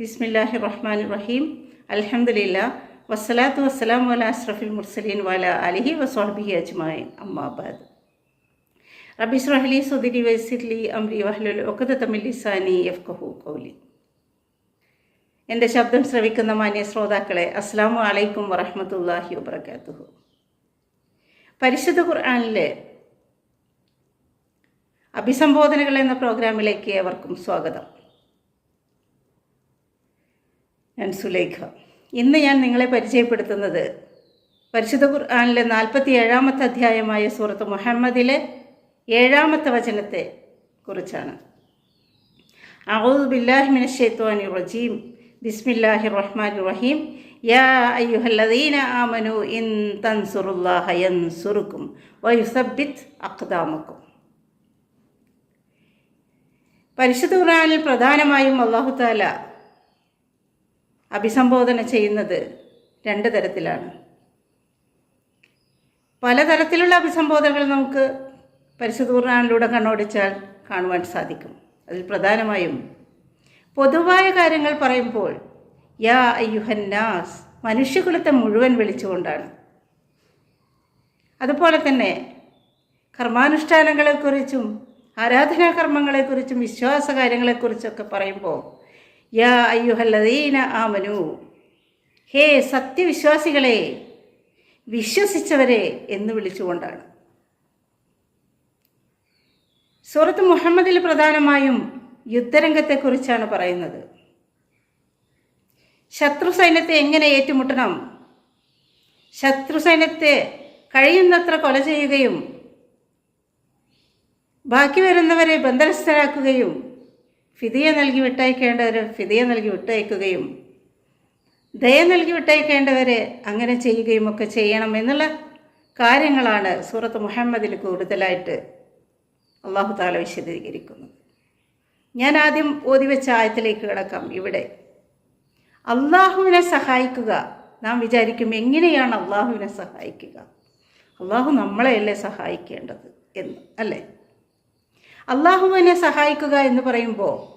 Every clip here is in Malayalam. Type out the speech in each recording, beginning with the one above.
ബിസ്മില്ലാഹി റഹ്മാൻ റഹീം അൽഹംദുലില്ല. വസ്സലാത്തു വസ്സലാം വല അഷ്റഫുൽ മുർസലീൻ വല അലിഹി വസ്വാഹബിഹി അജ്മായിൻ അമ്മാബാദ് റബി സ്രഹലി സുദിരി വൈസിർലി അംരി വഹ്ലുൽ ഒക്കത സാനി ലിസാനി യഫ്കഹു കൗലി എന്റെ ശബ്ദം ശ്രവിക്കുന്ന മാന്യ ശ്രോതാക്കളെ അസ്സാമു അലൈക്കും വറഹമത്തല്ലാഹി വബർക്കാത്തുഹു പരിശുദ്ധ ഖുർആാനിലെ അഭിസംബോധനകൾ എന്ന പ്രോഗ്രാമിലേക്ക് ഏവർക്കും സ്വാഗതം. ഞാൻ സുലൈഖ. ഇന്ന് ഞാൻ നിങ്ങളെ പരിചയപ്പെടുത്തുന്നത് പരിശുദ്ധ ഖുർആാനിലെ നാൽപ്പത്തി ഏഴാമത്തെ അധ്യായമായ സൂറത്ത് മുഹമ്മദിലെ ഏഴാമത്തെ വചനത്തെ കുറിച്ചാണ്. ബില്ലാഹി മിനശ് റജീം. ബിസ്മില്ലാഹിർ റഹ്മാനിർ റഹീം. യാ അയ്യുഹല്ലദീന ആമനു ഇൻ തൻസുറുല്ലാഹ യൻസുറുക്കും വയുസബിത് അഖ്ദാമക്കും. പരിശുദ്ധ ഖുർആനിൽ പ്രധാനമായും അള്ളാഹു താല അഭിസംബോധന ചെയ്യുന്നത് രണ്ട് തരത്തിലാണ്. പലതരത്തിലുള്ള അഭിസംബോധനകൾ നമുക്ക് പരിശുദ്ധൂർണാനിലൂടെ കണ്ണോടിച്ചാൽ കാണുവാൻ സാധിക്കും. അതിൽ പ്രധാനമായും പൊതുവായ കാര്യങ്ങൾ പറയുമ്പോൾ യാ അയ്യുഹന്നാസ് മനുഷ്യകുലത്തെ മുഴുവൻ വിളിച്ചുകൊണ്ടാണ്. അതുപോലെ തന്നെ കർമാനുഷ്ഠാനങ്ങളെക്കുറിച്ചും ആരാധനാകർമ്മങ്ങളെക്കുറിച്ചും വിശ്വാസ കാര്യങ്ങളെക്കുറിച്ചൊക്കെ പറയുമ്പോൾ യാ അയ്യുഹല്ലദീന ആമനു. ഹേ സത്യവിശ്വാസികളെ വിശ്വസിച്ചവരെ എന്ന് വിളിച്ചുകൊണ്ടാണ്. സൂറത്ത് മുഹമ്മദിൽ പ്രധാനമായും യുദ്ധരംഗത്തെക്കുറിച്ചാണ് പറയുന്നത്. ശത്രു സൈന്യത്തെ എങ്ങനെ ഏറ്റുമുട്ടണം? ശത്രു സൈന്യത്തെ കഴിയുന്നത്ര കൊല ചെയ്യുകയും ബാക്കി വരുന്നവരെ ബന്ധനസ്ഥരാക്കുകയും ഫിതിയ നൽകി വിട്ടയക്കേണ്ടവർ ഫിതിയെ നൽകി വിട്ടയക്കുകയും ദയ നൽകി വിട്ടയക്കേണ്ടവരെ അങ്ങനെ ചെയ്യുകയും ഒക്കെ ചെയ്യണം എന്നുള്ള കാര്യങ്ങളാണ് സൂറത്ത് മുഹമ്മദിൽ കൂടുതലായിട്ട് അള്ളാഹു താല വിശദീകരിക്കുന്നത്. ഞാൻ ആദ്യം ഓതി വെച്ച ആയത്തിലേക്ക് കിടക്കാം ഇവിടെ. അള്ളാഹുവിനെ സഹായിക്കുക. നാം വിചാരിക്കും എങ്ങനെയാണ് അള്ളാഹുവിനെ സഹായിക്കുക? അള്ളാഹു നമ്മളെയല്ലേ സഹായിക്കേണ്ടത് എന്ന് അല്ലേ? അള്ളാഹുവിനെ സഹായിക്കുക എന്ന് പറയുമ്പോൾ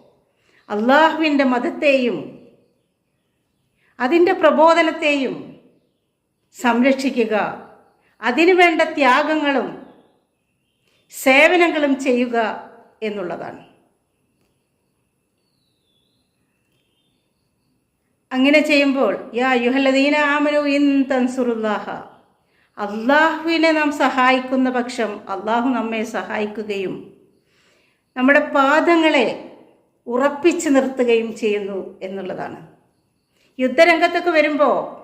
അള്ളാഹുവിന്റെ മതത്തെയും അതിന്റെ പ്രബോധനത്തെയും സംരക്ഷിക്കുക. അതിനു വേണ്ട ത്യാഗങ്ങളും സേവനങ്ങളും ചെയ്യുക എന്നുള്ളതാണ്. അങ്ങനെ ചെയ്യുമ്പോൾ യാ യുഹലദീന ആമനു ഇൻ തൻസുറുല്ലാഹ. അള്ളാഹുവിനെ നാം സഹായിക്കുന്ന പക്ഷം അള്ളാഹു നമ്മെ സഹായിക്കുകയും നമ്മുടെ പാദങ്ങളെ ഉറപ്പിച്ചു നിർത്തുകയും ചെയ്യുന്നു എന്നുള്ളതാണ്. യുദ്ധരംഗത്തൊക്കെ വരുമ്പോൾ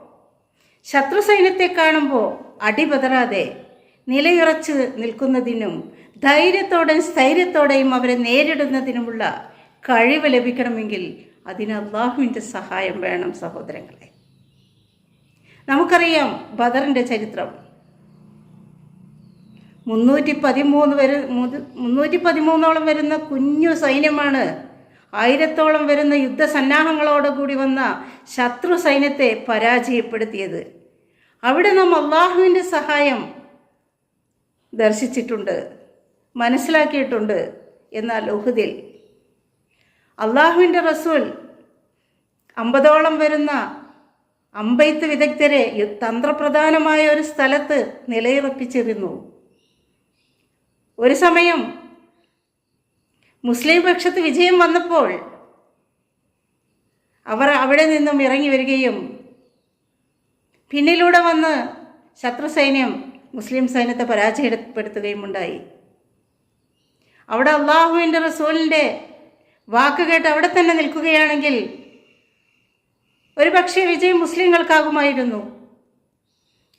ശത്രു സൈന്യത്തെ കാണുമ്പോൾ അടിപതറാതെ നിലയുറച്ച് നിൽക്കുന്നതിനും ധൈര്യത്തോടെയും സ്ഥൈര്യത്തോടെയും അവരെ നേരിടുന്നതിനുമുള്ള കഴിവ് ലഭിക്കണമെങ്കിൽ അതിന് അള്ളാഹുവിന്റെ സഹായം വേണം സഹോദരങ്ങളെ. നമുക്കറിയാം ബദറിന്റെ ചരിത്രം. മുന്നൂറ്റി പതിമൂന്ന് വരെ മുന്നൂറ്റി പതിമൂന്നോളം വരുന്ന കുഞ്ഞു സൈന്യമാണ്. ആയിരത്തോളം വരുന്ന യുദ്ധസന്നാഹങ്ങളോടുകൂടി വന്ന ശത്രു സൈന്യത്തെ പരാജയപ്പെടുത്തിയത്. അവിടെ നാം അള്ളാഹുവിന്റെ സഹായം ദർശിച്ചിട്ടുണ്ട് മനസ്സിലാക്കിയിട്ടുണ്ട് എന്നാൽ ഉഹുദിൽ. അള്ളാഹുവിന്റെ റസൂൽ അമ്പതോളം വരുന്ന അമ്പെയ്ത്ത് വിദഗ്ധരെ തന്ത്രപ്രധാനമായ ഒരു സ്ഥലത്ത് നിലയുറപ്പിച്ചിരുന്നു. ഒരു സമയം മുസ്ലിം പക്ഷത്ത് വിജയം വന്നപ്പോൾ അവർ അവിടെ നിന്നും ഇറങ്ങി വരികയും പിന്നിലൂടെ വന്ന് ശത്രു സൈന്യം മുസ്ലിം സൈന്യത്തെ പരാജയപ്പെടുത്തുകയും ഉണ്ടായി. അവിടെ അള്ളാഹുവിന്റെ റസൂലിന്റെ വാക്ക് കേട്ട് അവിടെ തന്നെ നിൽക്കുകയാണെങ്കിൽ ഒരു പക്ഷേ വിജയം മുസ്ലിങ്ങൾക്കാകുമായിരുന്നു.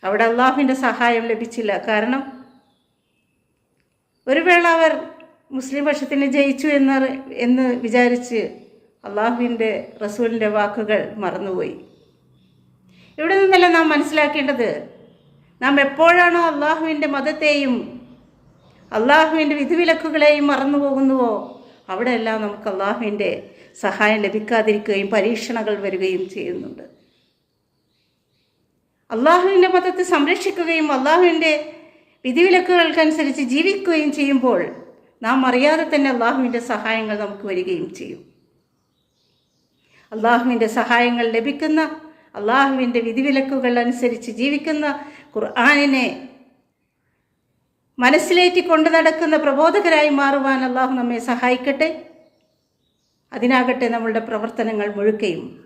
അവിടെ അള്ളാഹുവിന്റെ സഹായം ലഭിച്ചില്ല. കാരണം ഒരു വേള അവർ മുസ്ലിം പക്ഷത്തിന് ജയിച്ചു എന്ന് എന്ന് വിചാരിച്ച് അള്ളാഹുവിന്റെ റസൂലിന്റെ വാക്കുകൾ മറന്നുപോയി. ഇവിടെ നിന്നല്ല നാം മനസ്സിലാക്കേണ്ടത്? നാം എപ്പോഴാണോ അള്ളാഹുവിന്റെ മതത്തെയും അള്ളാഹുവിന്റെ വിധിവിലക്കുകളെയും മറന്നു പോകുന്നുവോ അവിടെയെല്ലാം നമുക്ക് അള്ളാഹുവിന്റെ സഹായം ലഭിക്കാതിരിക്കുകയും പരീക്ഷണകൾ വരികയും ചെയ്യുന്നുണ്ട്. അള്ളാഹുവിന്റെ മതത്തെ സംരക്ഷിക്കുകയും അള്ളാഹുവിന്റെ വിധിവിലക്കുകൾക്കനുസരിച്ച് ജീവിക്കുകയും ചെയ്യുമ്പോൾ നാം അറിയാതെ തന്നെ അള്ളാഹുവിന്റെ സഹായങ്ങൾ നമുക്ക് വരികയും ചെയ്യും. അള്ളാഹുവിന്റെ സഹായങ്ങൾ ലഭിക്കുന്ന അള്ളാഹുവിന്റെ വിധിവിലക്കുകൾ അനുസരിച്ച് ജീവിക്കുന്ന ഖുർആാനിനെ മനസ്സിലേറ്റി കൊണ്ടു നടക്കുന്ന പ്രബോധകരായി മാറുവാൻ അള്ളാഹു നമ്മെ സഹായിക്കട്ടെ. അതിനാകട്ടെ നമ്മളുടെ പ്രവർത്തനങ്ങൾ മുഴുക്കയും